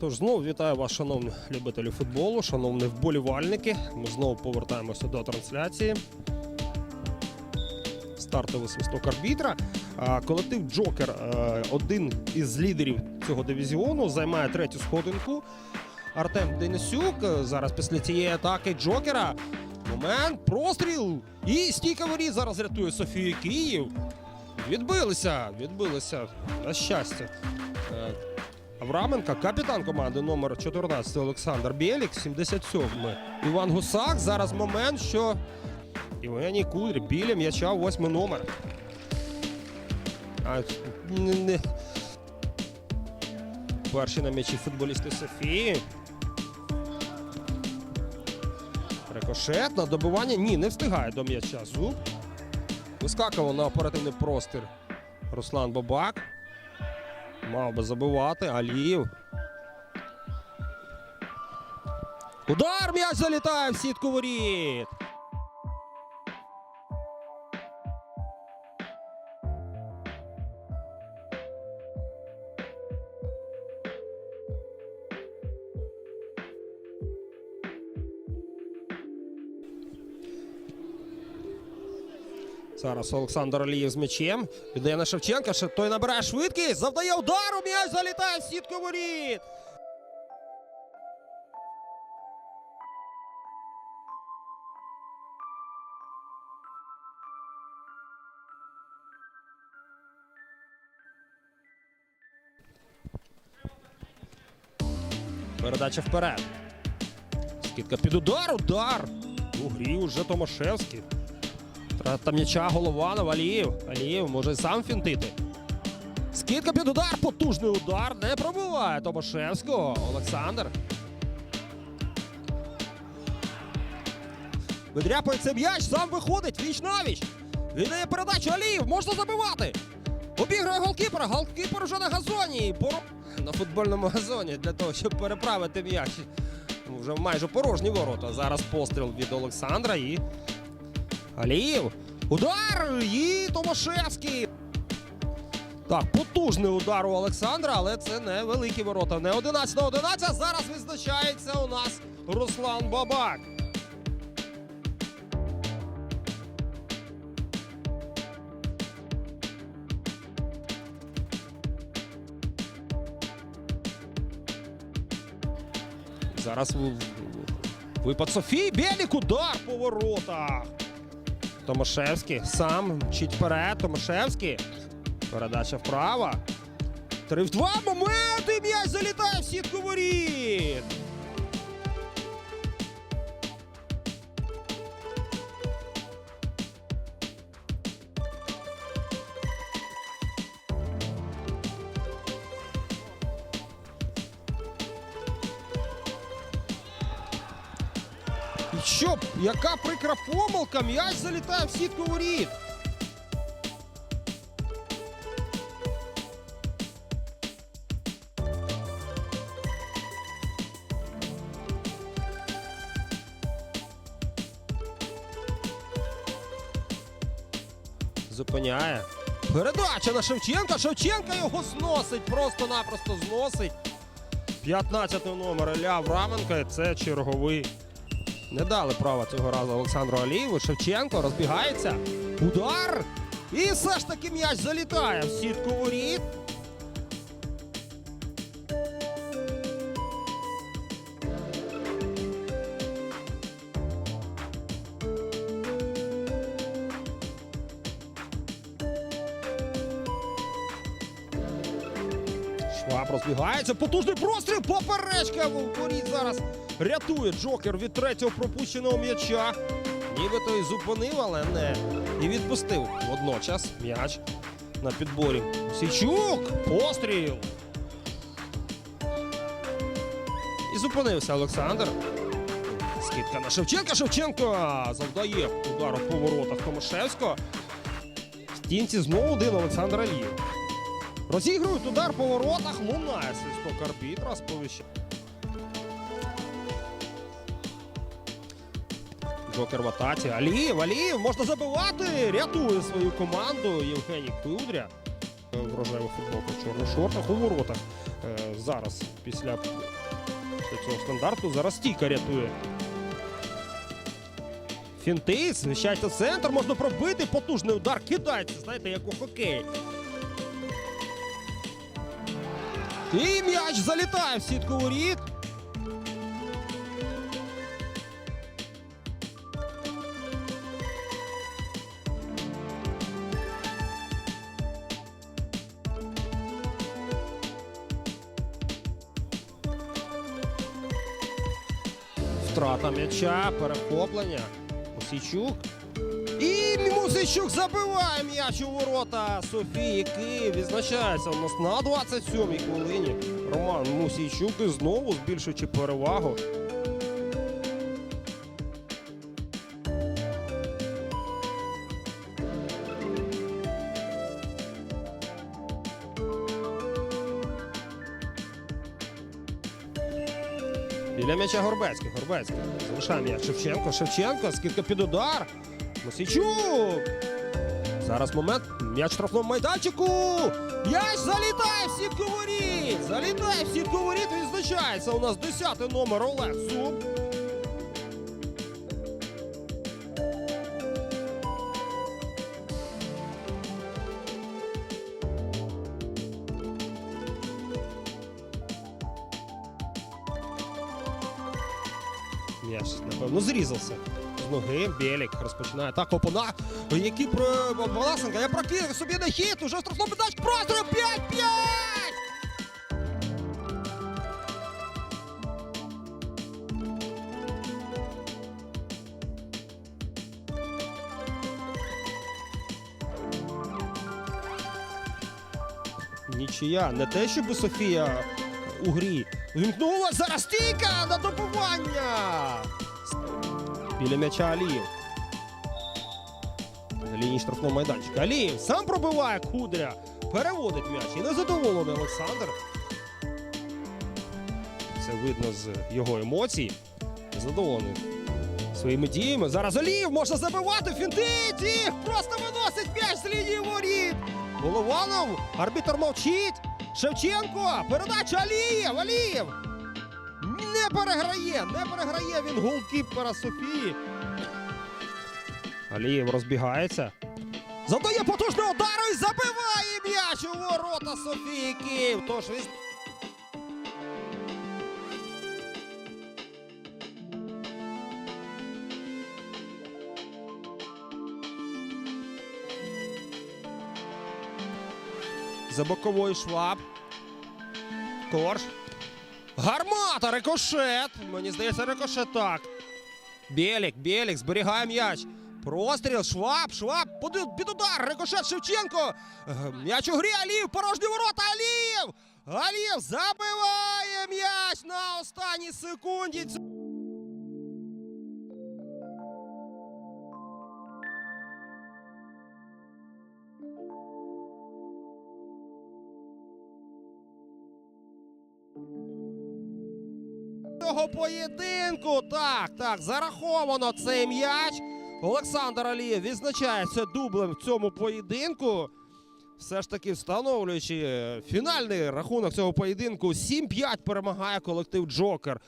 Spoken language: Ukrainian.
Тож знову вітаю вас, шановні любителі футболу, шановні вболівальники. Ми знову повертаємося до трансляції. Стартовий свисток арбітра. Колектив Джокер, е, один із лідерів цього дивізіону, займає третю сходинку. Артем Денисюк е, зараз після цієї атаки Джокера. Момент, простріл і стійка воріт зараз рятує Софію Київ. Відбилися, відбилися на щастя. Авраменка, капітан команди номер 14 Олександр Бєлік, 77 Іван Гусак. Зараз момент, що Євгеній Кудрі біля м'яча, восьмий номер. А, не, не. Перші на м'ячі футболісти Софії. Рикошет на добивання. Ні, не встигає до м'яча. Зуб. Вискакував на оперативний простір Руслан Бабак. Мав би забивати. Аліїв. Удар м'яч залітає в сітку воріт. Зараз Олександр Алієв з м'ячем. Віддає на Шевченка. Ще той набирає швидкість. Завдає удару. М'яч залітає в сітку воріт. Передача вперед. Скидка під удар. Удар. У грі уже Томашевський. Трата м'яча Голованов, Алієв. Алієв може сам фінтити. Скидка під удар, потужний удар. Не пробиває Томашевського. Олександр. Видряпується м'яч, сам виходить. Віч навіч. Віддає передачу Алієв. Можна забивати. Обіграє голкіпера. Голкіпер уже на газоні. Поро... На футбольному газоні для того, щоб переправити м'яч. Вже майже порожні ворота. Зараз постріл від Олександра і Аліїв. Удар! І Томашевський. Так, потужний удар у Олександра, але це не великі ворота. Не 11 на 11. Зараз відзначається у нас Руслан Бабак. Зараз випад Софії. Бєлік удар по воротах. Томашевський сам мчить вперед. Томашевський. Передача вправо. Три в два моменти. М'яч залітає в сітку воріт. Що? Яка прикра помилка? М'яч залітає в сітку воріт. Зупиняє. Передача на Шевченка. Шевченка його зносить. Просто-напросто зносить. 15 номер Ілля Авраменко. І Це черговий. Не дали права цього разу Олександру Алієву. Шевченко розбігається. Удар. І все ж таки м'яч залітає в сітку воріт. Шваб розбігається. Потужний простріл. Поперечка в воріт зараз рятує Джокер від третього пропущеного м'яча. Нібито і зупинив, але не. І відпустив водночас м'яч на підборі. Січук! Постріл! І зупинився Олександр. Скидка на Шевченка. Шевченко завдає удару по воротах Томашевського. Стінці знову один Олександр Алієв. Розігрують удар по воротах. Лунає свисток арбітра. Сповіщає. Джокер в атаці. Алієв, Алієв, можна забивати. Рятує свою команду Євгеній Кудря. В рожевих футболках, чорних шортах у воротах. Е, Зараз після, цього стандарту зараз стійка рятує. Фінти, сміщається центр, можна пробити, потужний удар, кидається, знаєте, як у хокеї. І м'яч залітає в сітку воріт. Втрата м'яча, перехоплення. Мусійчук. І Мусійчук забиває м'яч у ворота Софії Київ. Відзначається у нас на 27-й хвилині. Роман Мусійчук і знову збільшуючи перевагу. Біля м'яча Горбецький. Горбецький. Залишає м'яч Шевченко. Шевченко. Скидка під удар. Мосійчук. Зараз момент. М'яч в штрафному майданчику. М'яч залітає в сітку. Залітає в сітку воріт. Відзначається у нас 10 номер Олег Зуб. М'яч, напевно, зрізався. З ноги Білік розпочинає так опона. Який про Власенка. Я прокинув собі на хід. Уже штрафному майданчик. Простріл 5-5! Нічия. Не те, щоб Софія у грі. Вімкнула зараз стійка на добування. Біля м'яча Алієв. На лінії штрафного майданчика. Алієв сам пробиває Кудря. Переводить м'яч. І незадоволений Олександр. Це видно з його емоцій. Задоволений своїми діями. Зараз Алієв може забивати. Фінтить їх! Просто виносить м'яч з лінії воріт. Голованов. Арбітр мовчить. Шевченко. Передача Алієв. Алієв. Не переграє, не переграє він голкіпера Софії. Алієв розбігається. Задає потужний удар і забиває м'яч у ворота Софії Київ. Тож За боковою шваб. Корж. Гармата, рикошет. Мені здається, рикошет так. Білік, Білік, зберігає м'яч. Простріл, шваб, шваб, під, удар, рикошет Шевченко. Е, М'яч у грі, Аліїв, порожні ворота, Аліїв! Аліїв забиває м'яч на останній секунді. Цього поєдинку. Так, так, зараховано цей м'яч. Олександр Алієв відзначається дублем в цьому поєдинку. Все ж таки встановлюючи е, фінальний рахунок цього поєдинку, 7-5 перемагає колектив Джокер.